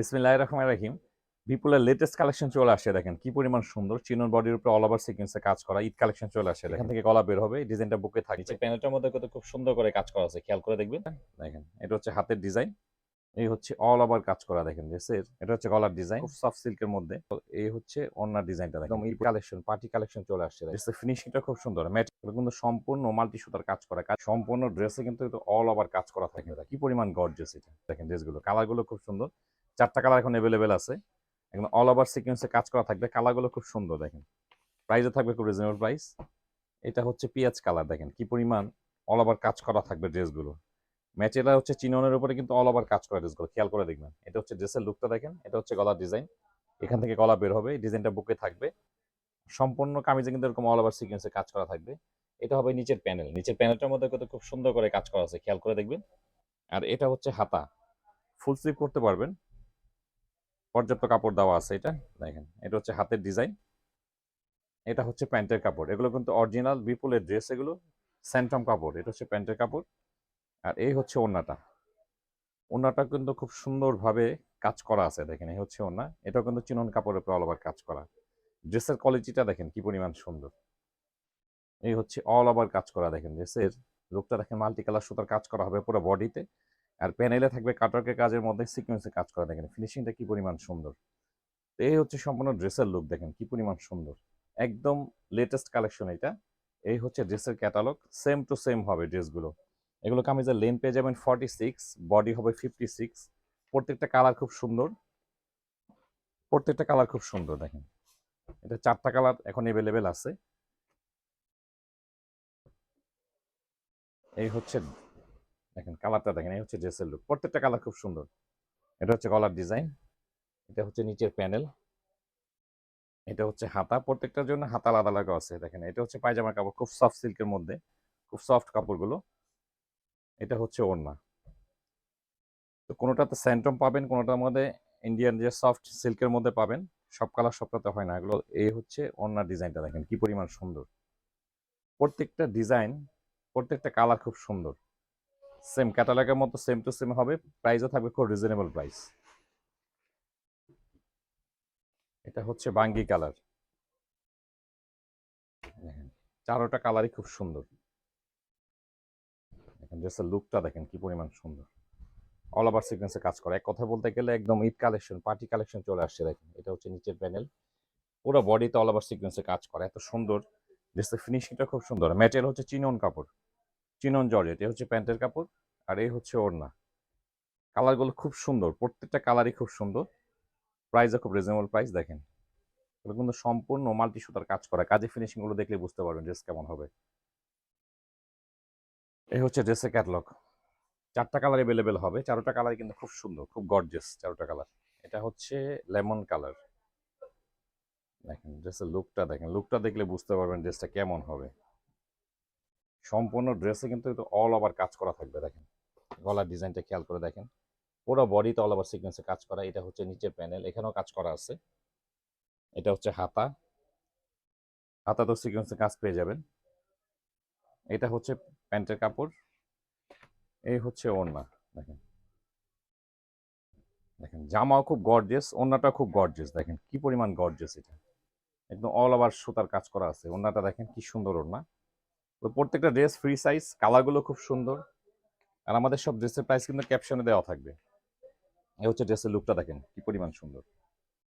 বিসমিল্লাহ রহমান রাহিম। বিপুলের লেটেস্ট কালেকশন চলে আসে দেখেন কি পরিমাণ সুন্দর। চিনন বডির উপরে অল ওভার সিকোয়েন্সে কাজ করা ঈদ কালেকশন চলে আসে এখান থেকে গলা বের হবে ডিজাইনটা বুকে থাকছে প্যানেলটার মধ্যে কত খুব সুন্দর করে কাজ করা আছে খেয়াল করে দেখবেন। দেখেন এটা হচ্ছে হাতের ডিজাইন এই হচ্ছে অল ওভার কাজ করা দেখেন ড্রেসের এটা হচ্ছে গলার ডিজাইন খুব সফট সিল্কের মধ্যে। এই হচ্ছে ডিজাইনটা একদম এই কালেকশন পার্টি কালেকশন চলে আসছে ড্রেসের ফিনিশিংটা খুব সুন্দর ম্যাটেরিয়াল কিন্তু সম্পূর্ণ মাল্টি সুতার কাজ করা কাজ সম্পূর্ণ ড্রেসে কিন্তু অল ওভার কাজ করা থাকে কি পরিমাণ গর্জিয়াস এটা দেখেন ড্রেসগুলো কালারগুলো খুব সুন্দর। চারটা কালার এখন অ্যাভেলেবেল আছে। এখন অল ওভার সিকোয়েন্সে কাজ করা থাকবে। কালারগুলো খুব সুন্দর, দেখেন। প্রাইসও থাকবে খুব রিজনেবল প্রাইস এটা হচ্ছে পিঁয়াজ কালার দেখেন। কি পরিমাণ অল ওভার কাজ করা থাকবে ড্রেসগুলো ম্যাচেরা হচ্ছে চিননের উপরে কিন্তু অল ওভার কাজ করা ড্রেসগুলো খেয়াল করে দেখবেন। এটা হচ্ছে ড্রেসের লুকটা দেখেন। এটা হচ্ছে গলার ডিজাইন এখান থেকে গলা বের হবে। ডিজাইনটা বুকে থাকবে। সম্পূর্ণ কামিজে কিন্তু এরকম অল ওভার সিকোয়েন্সে কাজ করা থাকবে। এটা হবে নিচের প্যানেল নিচের প্যানেলটার মধ্যে কত খুব সুন্দর করে কাজ করা আছে। খেয়াল করে দেখবেন। আর এটা হচ্ছে হাতা। ফুল স্লিভ করতে পারবেন। পর্যাপ্ত কাপড় দেওয়া আছে এটা, দেখেন, এটা হচ্ছে হাতের ডিজাইন এটা হচ্ছে প্যান্টের কাপড়, এগুলো কিন্তু অরিজিনাল বিপুলের ড্রেস এগুলো স্যান্টম কাপড়, এটা হচ্ছে প্যান্টের কাপড়, আর এই হচ্ছে ওড়নাটা ওড়নাটা কিন্তু খুব সুন্দরভাবে কাজ করা আছে, দেখেন, এই হচ্ছে ওড়না, এটাও কিন্তু চিনন কাপড়ের উপর অল ওভার কাজ করা ড্রেসের কোয়ালিটিটা দেখেন, কি পরিমাণ সুন্দর, এই হচ্ছে অল ওভার কাজ করা, দেখেন ড্রেসের লুকটা দেখেন মাল্টি কালার সুতার কাজ করা হবে পুরো বডিতে আর প্যানেলে থাকবে কাটওয়ার্কের কাজের মধ্যে সিকোয়েন্সে কাজ করা। দেখেন ফিনিশিংটা কি পরিমাণ সুন্দর। তো এই হচ্ছে সম্পূর্ণ ড্রেসের লুক দেখেন কি পরিমাণ সুন্দর। একদম লেটেস্ট কালেকশন এটা। এই হচ্ছে ড্রেসের ক্যাটালগ সেম টু সেম হবে ড্রেসগুলো এগুলো কামিজের লেন পেয়ে যাবেন ফর্টি সিক্স বডি হবে ফিফটি সিক্স প্রত্যেকটা কালার খুব সুন্দর। প্রত্যেকটা কালার খুব সুন্দর, দেখেন। এটা চারটা কালার এখন অ্যাভেলেবেল আছে। এই হচ্ছে দেখেন কালারটা দেখেন, এই হচ্ছে ড্রেসের লুক প্রত্যেকটা কালার খুব সুন্দর। এটা হচ্ছে কলার ডিজাইন এটা হচ্ছে নিচের প্যানেল এটা হচ্ছে হাতা। প্রত্যেকটার জন্য হাতা আলাদা আলাদা আছে, দেখেন। এটা হচ্ছে পায়জামার কাপড়, খুব সফট সিল্কের মধ্যে, খুব সফট কাপড়গুলো। এটা হচ্ছে ওড়না। তো কোনোটাতে স্যান্টম পাবেন, কোনোটার মধ্যে ইন্ডিয়ান যে সফট সিল্কের মধ্যে পাবেন, সব কালার সবটাতে হয় না। এগুলো, এই হচ্ছে ওড়নার ডিজাইনটা দেখেন, কি পরিমাণ সুন্দর। প্রত্যেকটা ডিজাইন প্রত্যেকটা কালার খুব সুন্দর। সেম ক্যাটালগের মতো সেম টু সেম হবে প্রাইসও থাকবে খুব রিজনেবল প্রাইস এটা হচ্ছে বাঙ্গি কালার। চারোটা কালারই খুব সুন্দর। লুকটা দেখেন কি পরিমাণ সুন্দর। অল ওভার সিকোয়েন্সে কাজ করা। এক কথা বলতে গেলে একদম ঈদ কালেকশন পার্টি কালেকশন চলে আসছে, দেখেন। এটা হচ্ছে নিচের প্যানেল পুরো বডিতে অল ওভার সিকোয়েন্সে কাজ করা, এত সুন্দর। ড্রেসের ফিনিশিংটা খুব সুন্দর। ম্যাটেরিয়াল হচ্ছে চিনন কাপড়। চিনন জর্জেট, এ হচ্ছে প্যান্টের কাপড় আর এই হচ্ছে ওড়না। কালারগুলো খুব সুন্দর, প্রত্যেকটা কালারই খুব সুন্দর। প্রাইসও খুব রিজনেবল প্রাইস দেখেন। এগুলো কিন্তু সম্পূর্ণ মাল্টি সুতার কাজ করা কাজে ফিনিশিংগুলো দেখলে বুঝতে পারবেন ড্রেস কেমন হবে। এই হচ্ছে ড্রেসের ক্যাটলগ চারটা কালার অ্যাভেলেবেল হবে, চারোটা কালার কিন্তু খুব সুন্দর, খুব গর্জিয়াস চারোটা কালার। এটা হচ্ছে লেমন কালার দেখেন ড্রেসের লুকটা দেখেন লুকটা দেখলে বুঝতে পারবেন ড্রেসটা কেমন হবে। সম্পূর্ণ ড্রেসে কিন্তু অল ওভার কাজ করা থাকবে, দেখেন। গলার ডিজাইনটা খেয়াল করে দেখেন। পুরো বডিতে অল ওভার সিকোয়েন্সে কাজ করা, এটা হচ্ছে নিচের প্যানেল এখানেও কাজ করা আছে। এটা হচ্ছে হাতা। হাতা তো সিকোয়েন্সে কাজ পেয়ে যাবেন। এটা হচ্ছে প্যান্টের কাপড়। এই হচ্ছে ওড়না, দেখেন। দেখেন, জামাও খুব গর্জেস ওড়নাটা খুব গর্জেস দেখেন। কি পরিমাণ গর্জেস এটা। একদম অল ওভার সুতার কাজ করা আছে। ওড়নাটা দেখেন কি সুন্দর ওড়না। তো প্রত্যেকটা ড্রেস ফ্রি সাইজ কালারগুলো খুব সুন্দর। আর আমাদের সব ড্রেসের প্রাইস কিন্তু ক্যাপশনে দেওয়া থাকবে। এ হচ্ছে ড্রেসের লুকটা দেখেন, কি পরিমাণ সুন্দর।